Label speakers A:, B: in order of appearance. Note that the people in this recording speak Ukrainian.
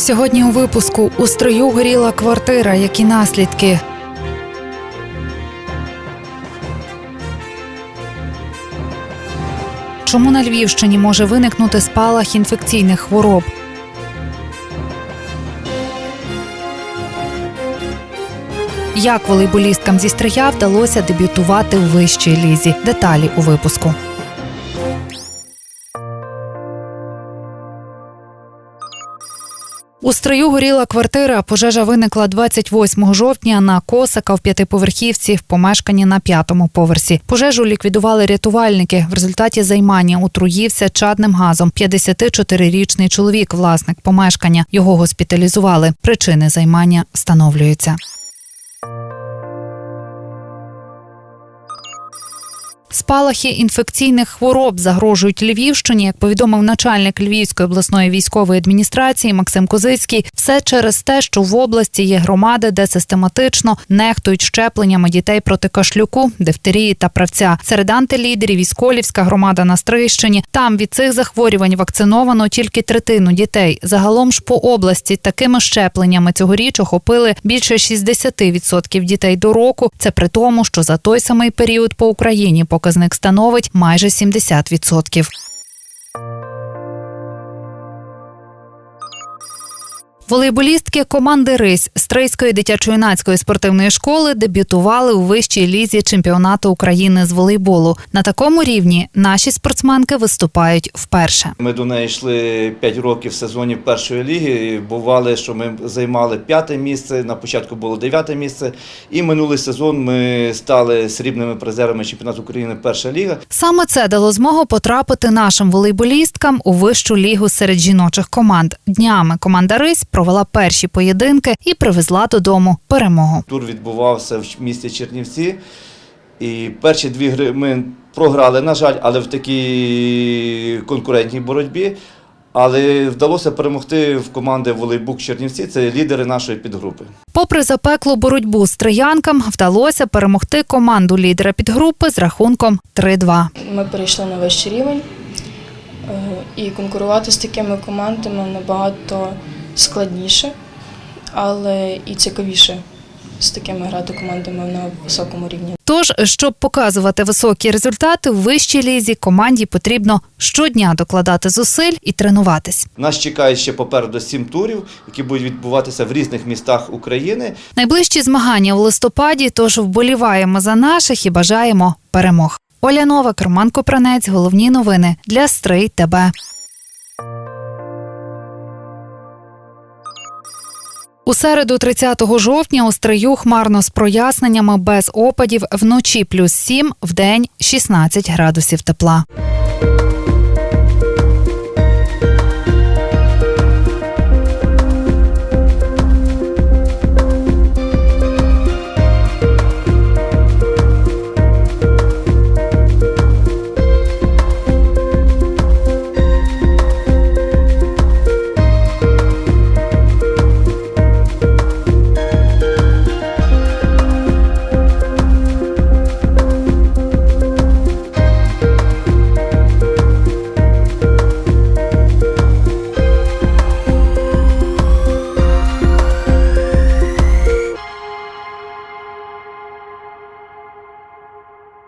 A: Сьогодні у випуску у строю горіла квартира. Які наслідки? Чому на Львівщині може виникнути спалах інфекційних хвороб? Як волейболісткам зі стрия вдалося дебютувати у вищій лізі? Деталі у випуску. У строю горіла квартира. Пожежа виникла 28 жовтня на Косака в п'ятиповерхівці в помешканні на п'ятому поверсі. Пожежу ліквідували рятувальники. В результаті займання отруївся чадним газом. 54-річний чоловік, власник помешкання. Його госпіталізували. Причини займання встановлюються. Спалахи інфекційних хвороб загрожують Львівщині, як повідомив начальник Львівської обласної військової адміністрації Максим Козицький. Все через те, що в області є громади, де систематично нехтують щепленнями дітей проти кашлюку, дифтерії та правця. Серед антилідерів Ісколівська громада на Стрийщині. Там від цих захворювань вакциновано тільки третину дітей. Загалом ж по області такими щепленнями цьогоріч охопили більше 60% дітей до року. Це при тому, що за той самий період по Україні показник становить майже 70%. Волейболістки команди Рись Стрийської дитячо-юнацької спортивної школи дебютували у вищій лізі чемпіонату України з волейболу. На такому рівні наші спортсменки виступають вперше.
B: Ми до неї йшли 5 років в сезоні першої ліги. Бували, що ми займали п'яте місце. На початку було дев'яте місце. І минулий сезон ми стали срібними призерами чемпіонату України Перша ліга.
A: Саме це дало змогу потрапити нашим волейболісткам у вищу лігу серед жіночих команд. Днями команда Рись провела перші поєдинки і привезла додому перемогу.
B: Тур відбувався в місті Чернівці. І перші дві гри ми програли, на жаль, але в такій конкурентній боротьбі. Але вдалося перемогти в команди Волейбук Чернівці. Це лідери нашої підгрупи.
A: Попри запеклу боротьбу з троянкам, вдалося перемогти команду лідера підгрупи з рахунком 3-2.
C: Ми перейшли на вищий рівень, е, і конкурувати з такими командами набагато складніше, але і цікавіше з такими грати командами на високому рівні.
A: Тож, щоб показувати високі результати в вищій лізі, команді потрібно щодня докладати зусиль і тренуватись.
B: Нас чекає ще попереду сім турів, які будуть відбуватися в різних містах України.
A: Найближчі змагання в листопаді, тож вболіваємо за наших і бажаємо перемог. Оля Новак, Роман Копранець, головні новини для Стрий ТБ. У середу, 30 жовтня, у хмарно з проясненнями без опадів вночі плюс 7, вдень 16 градусів тепла.